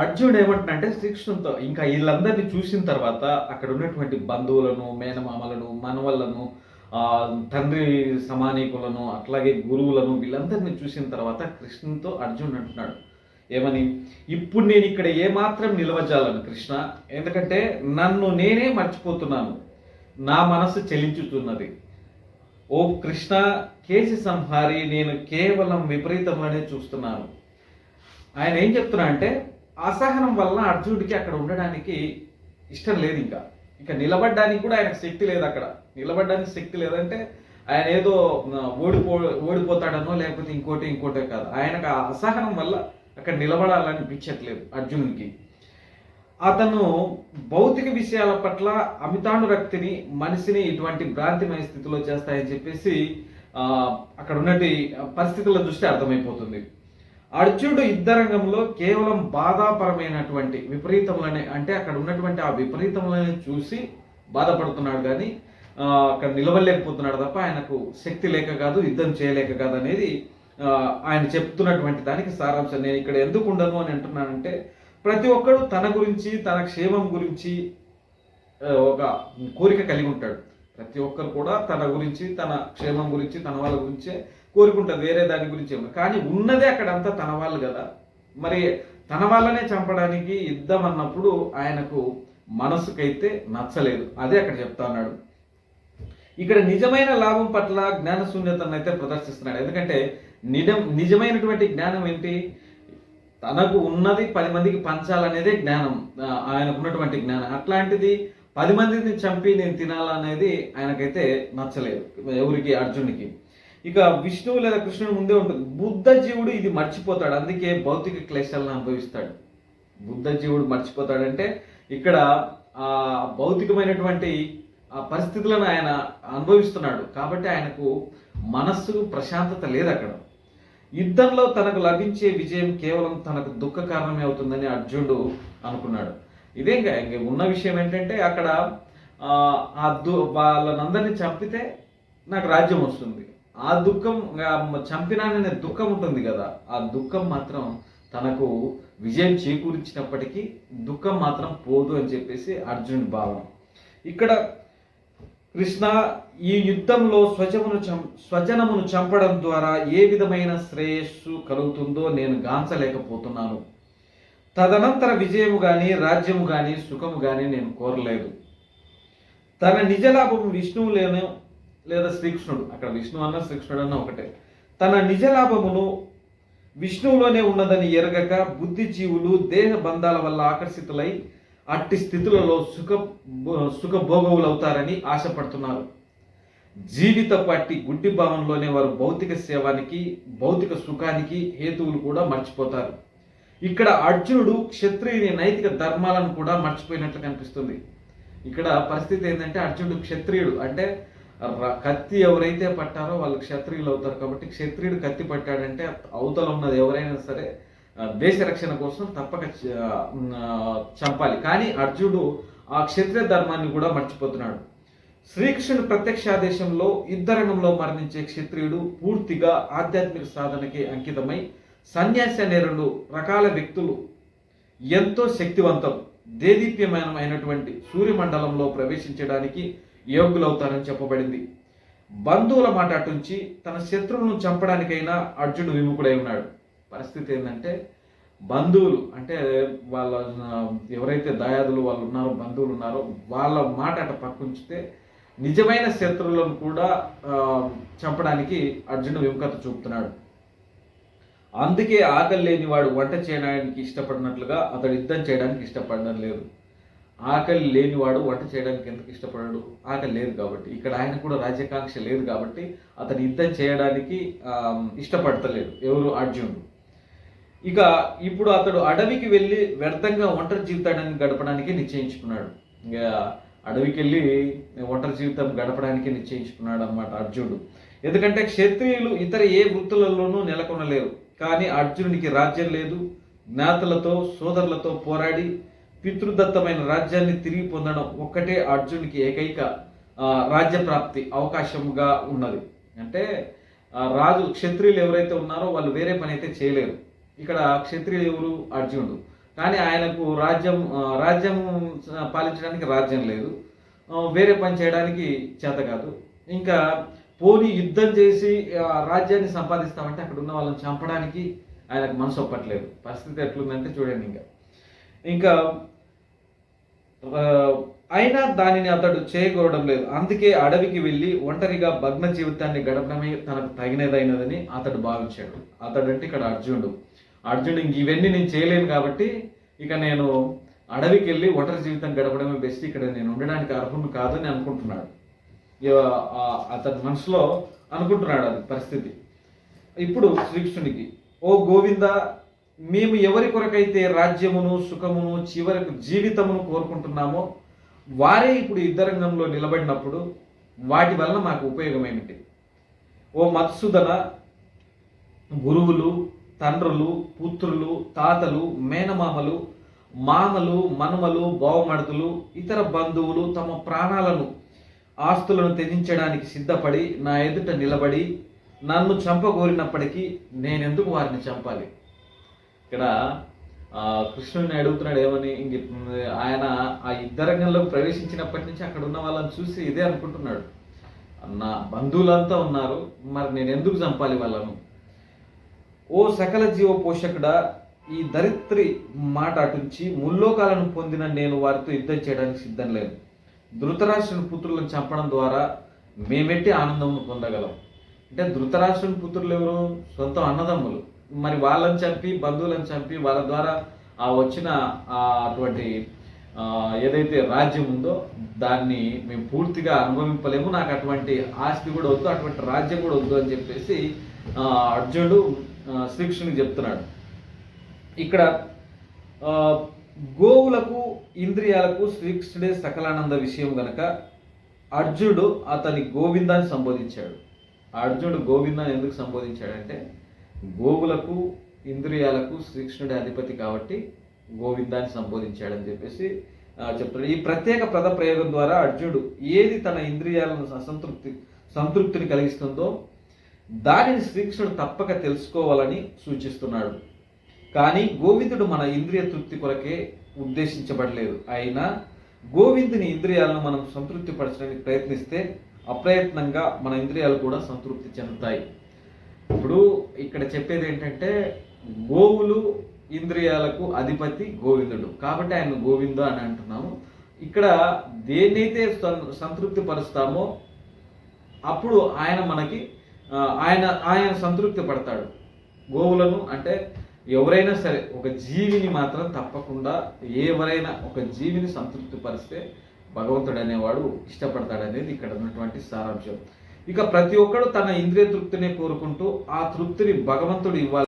అర్జునుడు ఏమంటున్నాడంటే శ్రీకృష్ణునితో ఇంకా వీళ్ళందరినీ చూసిన తర్వాత అక్కడ ఉన్నటువంటి బంధువులను మేనమామలను మనవళ్ళను తండ్రి సమానీకులను అట్లాగే గురువులను వీళ్ళందరినీ చూసిన తర్వాత కృష్ణుతో అర్జునుడు అంటున్నాడు. ఏమని? ఇప్పుడు నేను ఇక్కడ ఏమాత్రం నిలవజాలను కృష్ణ ఎందుకంటే నన్ను నేనే మర్చిపోతున్నాను. నా మనసు చెలించుతున్నది. ఓ కృష్ణ కేసి సంహారి నేను కేవలం విపరీతంలోనే చూస్తున్నాను. ఆయన ఏం చెప్తున్నా అంటే అసహనం వలన అర్జునుడికి అక్కడ ఉండడానికి ఇష్టం లేదు ఇంకా. ఇంకా నిలబడడానికి కూడా ఆయనకు శక్తి లేదు అక్కడ. నిలబడడానికి శక్తి లేదంటే ఆయన ఏదో ఓడిపో ఓడిపోతాడనో లేకపోతే ఇంకోటి ఇంకోటే కాదు. ఆయనకు ఆ అసహనం వల్ల అక్కడ నిలబడాలనిపించట్లేదు అర్జునుడికి అతను భౌతిక విషయాల పట్ల అమితానురక్తిని మనిషిని ఇటువంటి భ్రాంతిమైన స్థితిలో చేస్తాయని చెప్పేసి అక్కడ ఉన్నటి పరిస్థితుల దృష్టి అర్థమైపోతుంది. అర్జునుడు యుద్ధరంగంలో కేవలం బాధాపరమైనటువంటి విపరీతములనే అంటే అక్కడ ఉన్నటువంటి ఆ విపరీతములని చూసి బాధపడుతున్నాడు కానీ అక్కడ నిలవలేకపోతున్నాడు తప్ప ఆయనకు శక్తి లేక కాదు యుద్ధం చేయలేక కాదు అనేది ఆయన చెప్తున్నటువంటి దానికి సారాంశం. నేను ఇక్కడ ఎందుకు ఉండను అని అంటున్నానంటే ప్రతి ఒక్కడు తన గురించి తన క్షేమం గురించి ఒక కోరిక కలిగి ఉంటాడు. ప్రతి ఒక్కరు కూడా తన గురించి తన క్షేమం గురించి తన వాళ్ళ గురించే కోరుకుంటా వేరే దాని గురించి ఏమో. కానీ ఉన్నదే అక్కడంతా తన వాళ్ళు కదా. మరి తన వాళ్ళనే చంపడానికి యుద్ధం అన్నప్పుడు ఆయనకు మనసుకైతే నచ్చలేదు. అదే అక్కడ చెప్తా ఉన్నాడు. ఇక్కడ నిజమైన లాభం పట్ల జ్ఞాన శూన్యతను అయితే ప్రదర్శిస్తున్నాడు. ఎందుకంటే నిజం నిజమైనటువంటి జ్ఞానం ఏంటి? తనకు ఉన్నది పది మందికి పంచాలనేదే జ్ఞానం. ఆయనకు ఉన్నటువంటి జ్ఞానం. అట్లాంటిది పది మందిని చంపి నేను తినాలనేది ఆయనకైతే నచ్చలేదు. ఎవరికి? అర్జునికి. ఇక విష్ణువు లేదా కృష్ణుడు ముందే ఉంటుంది. బుద్ధ జీవుడు ఇది మర్చిపోతాడు. అందుకే భౌతిక క్లేశాలను అనుభవిస్తాడు. బుద్ధ జీవుడు మర్చిపోతాడంటే ఇక్కడ ఆ భౌతికమైనటువంటి ఆ పరిస్థితులను ఆయన అనుభవిస్తున్నాడు. కాబట్టి ఆయనకు మనస్సు ప్రశాంతత లేదు అక్కడ. యుద్ధంలో తనకు లభించే విజయం కేవలం తనకు దుఃఖ కారణమే అవుతుందని అర్జునుడు అనుకున్నాడు. ఇదే ఇంకా ఇంక ఉన్న విషయం ఏంటంటే అక్కడ ఆ, ఆ దు వాళ్ళనందరినీ చంపితే నాకు రాజ్యం వస్తుంది. ఆ దుఃఖం చంపినాననే దుఃఖం ఉంటుంది కదా ఆ దుఃఖం మాత్రం తనకు విజయం చేకూర్చినప్పటికీ దుఃఖం మాత్రం పోదు అని చెప్పేసి అర్జునుడి భావం ఇక్కడ కృష్ణ ఈ యుద్ధంలో స్వజమును చం స్వజనమును చంపడం ద్వారా ఏ విధమైన శ్రేయస్సు కలుగుతుందో నేను గాంచలేకపోతున్నాను. తదనంతర విజయము కానీ రాజ్యము కానీ సుఖము కానీ నేను కోరలేదు. తన నిజలాభం విష్ణువు లేను లేదా శ్రీకృష్ణుడు అక్కడ విష్ణువు అన్న శ్రీకృష్ణుడు అన్న ఒకటే. తన నిజ లాభమును విష్ణువులోనే ఉన్నదని ఎరగక బుద్ధిజీవులు దేహ బంధాల వల్ల ఆకర్షితులై అట్టి స్థితులలో సుఖ సుఖభోగవులవుతారని ఆశపడుతున్నారు. జీవిత పట్టి గుడ్డి భావంలోనే వారు భౌతిక సేవానికి భౌతిక సుఖానికి హేతువులు కూడా మర్చిపోతారు. ఇక్కడ అర్జునుడు క్షత్రియుని నైతిక ధర్మాలను కూడా మర్చిపోయినట్లు కనిపిస్తుంది. ఇక్కడ పరిస్థితి ఏంటంటే అర్జునుడు క్షత్రియుడు అంటే కత్తి ఎవరైతే పట్టారో వాళ్ళు క్షత్రియులు అవుతారు కాబట్టి క్షత్రియుడు కత్తి పట్టాడంటే అవతల ఉన్నది ఎవరైనా సరే దేశ రక్షణ కోసం తప్పక చంపాలి. కానీ అర్జునుడు ఆ క్షత్రియ ధర్మాన్ని కూడా మర్చిపోతున్నాడు. శ్రీకృష్ణుడు ప్రత్యక్షాదేశంలో యుద్ధరంగంలో మరణించే క్షత్రియుడు పూర్తిగా ఆధ్యాత్మిక సాధనకి అంకితమై సన్యాసి అనే రెండు రకాల వ్యక్తులు ఎంతో శక్తివంతం దేదీప్యమానమైనటువంటి సూర్యమండలంలో ప్రవేశించడానికి యోగ్యులవుతారని చెప్పబడింది. బంధువుల మాట అటుంచి తన శత్రువులను చంపడానికైనా అర్జునుడు విముఖుడై ఉన్నాడు. పరిస్థితి ఏంటంటే బంధువులు అంటే వాళ్ళ ఎవరైతే దయాదులు వాళ్ళు ఉన్నారో బంధువులు ఉన్నారో వాళ్ళ మాట అట పక్కుంచితే నిజమైన శత్రువులను కూడా చంపడానికి అర్జునుడు విముఖత చూపుతున్నాడు. అందుకే ఆకలి లేనివాడు వంట చేయడానికి ఇష్టపడినట్లుగా అతడు యుద్ధం చేయడానికి ఇష్టపడడం లేదు. ఆకలి లేనివాడు వంట చేయడానికి ఎందుకు ఇష్టపడడు? ఆకలి లేదు కాబట్టి. ఇక్కడ ఆయన కూడా రాజ్యకాంక్ష లేదు కాబట్టి అతను యుద్ధం చేయడానికి ఇష్టపడతలేడు. ఎవరు? అర్జునుడు. ఇక ఇప్పుడు అతడు అడవికి వెళ్ళి వ్యర్థంగా ఒంటరి జీవితాన్ని గడపడానికి నిశ్చయించుకున్నాడు. ఇక అడవికి వెళ్ళి ఒంటరి జీవితం గడపడానికి నిశ్చయించుకున్నాడు అనమాట అర్జునుడు. ఎందుకంటే క్షత్రియులు ఇతర ఏ వృత్తులలోనూ నెలకొనలేరు. కానీ అర్జునుడికి రాజ్యం లేదు. జ్ఞాతులతో సోదరులతో పోరాడి పితృదత్తమైన రాజ్యాన్ని తిరిగి పొందడం ఒక్కటే అర్జునికి ఏకైక రాజ్య ప్రాప్తి అవకాశముగా ఉన్నది. అంటే రాజు క్షత్రియులు ఎవరైతే ఉన్నారో వాళ్ళు వేరే పని అయితే చేయలేరు. ఇక్కడ క్షత్రియులు ఎవరు? అర్జునుడు. కానీ ఆయనకు రాజ్యం రాజ్యం పాలించడానికి రాజ్యం లేదు. వేరే పని చేయడానికి చేత కాదు. ఇంకా పోని యుద్ధం చేసి రాజ్యాన్ని సంపాదిస్తామంటే అక్కడ ఉన్న వాళ్ళని చంపడానికి ఆయనకు మనసు ఒప్పట్లేదు. పరిస్థితి ఎట్లుందంటే చూడండి ఇంకా. ఇంకా అయినా దానిని అతడు చేయకూడడం లేదు. అందుకే అడవికి వెళ్ళి ఒంటరిగా భగ్న జీవితాన్ని గడపడమే తనకు తగినదైనదని అతడు భావించాడు. అతడు అంటే ఇక్కడ అర్జునుడు. అర్జునుడు ఇంక ఇవన్నీ నేను చేయలేను కాబట్టి ఇక నేను అడవికి వెళ్ళి ఒంటరి జీవితం గడపడమే బెస్ట్. ఇక్కడ నేను ఉండడానికి అర్హుడు కాదని అనుకుంటున్నాడు. ఇక, అతని మనసులో అనుకుంటున్నాడు అది పరిస్థితి. ఇప్పుడు శ్రీకృష్ణునికి ఓ గోవింద మేము ఎవరి కొరకైతే రాజ్యమును సుఖమును చివరకు జీవితమును కోరుకుంటున్నామో వారే ఇప్పుడు యుద్ధరంగంలో నిలబడినప్పుడు వాటి వలన మాకు ఉపయోగం ఏమిటి ఓ మత్సుదన గురువులు తండ్రులు పుత్రులు తాతలు మేనమామలు మామలు మనుమలు బావమడుతులు ఇతర బంధువులు తమ ప్రాణాలను ఆస్తులను త్యజించడానికి సిద్ధపడి నా ఎదుట నిలబడి నన్ను చంపగోరినప్పటికీ నేనెందుకు వారిని చంపాలి? ఇక్కడ కృష్ణుడిని అడుగుతున్నాడు ఏమని? ఇంక ఆయన ఆ యుద్ధరంగంలోకి ప్రవేశించినప్పటి నుంచి అక్కడ ఉన్న వాళ్ళని చూసి ఇదే అనుకుంటున్నాడు. నా బంధువులంతా ఉన్నారు మరి నేను ఎందుకు చంపాలి వాళ్ళను? ఓ సకల జీవ పోషకుడా ఈ దరిత్రి మాట అటుంచి ముల్లోకాలను పొందిన నేను వారితో యుద్ధం చేయడానికి సిద్ధం లేదు. ధృతరాష్ట్రుని పుత్రులను చంపడం ద్వారా మేమెట్టి ఆనందం పొందగలం. అంటే ధృతరాష్ట్రుని పుత్రులు ఎవరు? సొంత అన్నదమ్ములు. మరి వాళ్ళని చంపి బంధువులను చంపి వాళ్ళ ద్వారా ఆ వచ్చిన అటువంటి ఏదైతే రాజ్యం ఉందో దాన్ని మేము పూర్తిగా అనుభవింపలేము. నాకు అటువంటి ఆస్తి కూడా వద్దు అటువంటి రాజ్యం కూడా వద్దు అని చెప్పేసి అర్జునుడు శ్రీకృష్ణునికి చెప్తున్నాడు. ఇక్కడ గోవులకు ఇంద్రియాలకు శ్రీకృష్ణుడే సకలానంద విషయం గనక అర్జునుడు అతని గోవిందాన్ని సంబోధించాడు. అర్జునుడు గోవిందాన్ని ఎందుకు సంబోధించాడంటే గోవులకు ఇంద్రియాలకు శ్రీకృష్ణుడే అధిపతి కాబట్టి గోవిందాన్ని సంబోధించాడని చెప్పేసి చెప్తాడు ఈ ప్రత్యేక పద ప్రయోగం ద్వారా అర్జునుడు ఏది తన ఇంద్రియాలను అసంతృప్తి సంతృప్తిని కలిగిస్తుందో దానిని శ్రీకృష్ణుడు తప్పక తెలుసుకోవాలని సూచిస్తున్నాడు. కానీ గోవిందుడు మన ఇంద్రియ తృప్తి కొరకే ఉద్దేశించబడలేదు. అయినా గోవిందుని ఇంద్రియాలను మనం సంతృప్తి పరచడానికి ప్రయత్నిస్తే అప్రయత్నంగా మన ఇంద్రియాలు కూడా సంతృప్తి చెందుతాయి. ఇప్పుడు ఇక్కడ చెప్పేది ఏంటంటే గోవులు ఇంద్రియాలకు అధిపతి గోవిందుడు. కాబట్టి ఆయన గోవిందు అని అంటున్నాము. ఇక్కడ దేన్నైతే సంతృప్తి పరుస్తామో అప్పుడు ఆయన మనకి ఆయన ఆయన సంతృప్తి పడతాడు. గోవులను అంటే ఎవరైనా సరే ఒక జీవిని మాత్రం తప్పకుండా ఎవరైనా ఒక జీవిని సంతృప్తి పరిస్తే భగవంతుడు అనేవాడు ఇష్టపడతాడు అనేది ఇక్కడ ఉన్నటువంటి సారాంశం. ఇక ప్రతి ఒక్కడు తన ఇంద్రియ తృప్తినే కోరుకుంటూ ఆ తృప్తిని భగవంతుడు ఇవ్వాలి.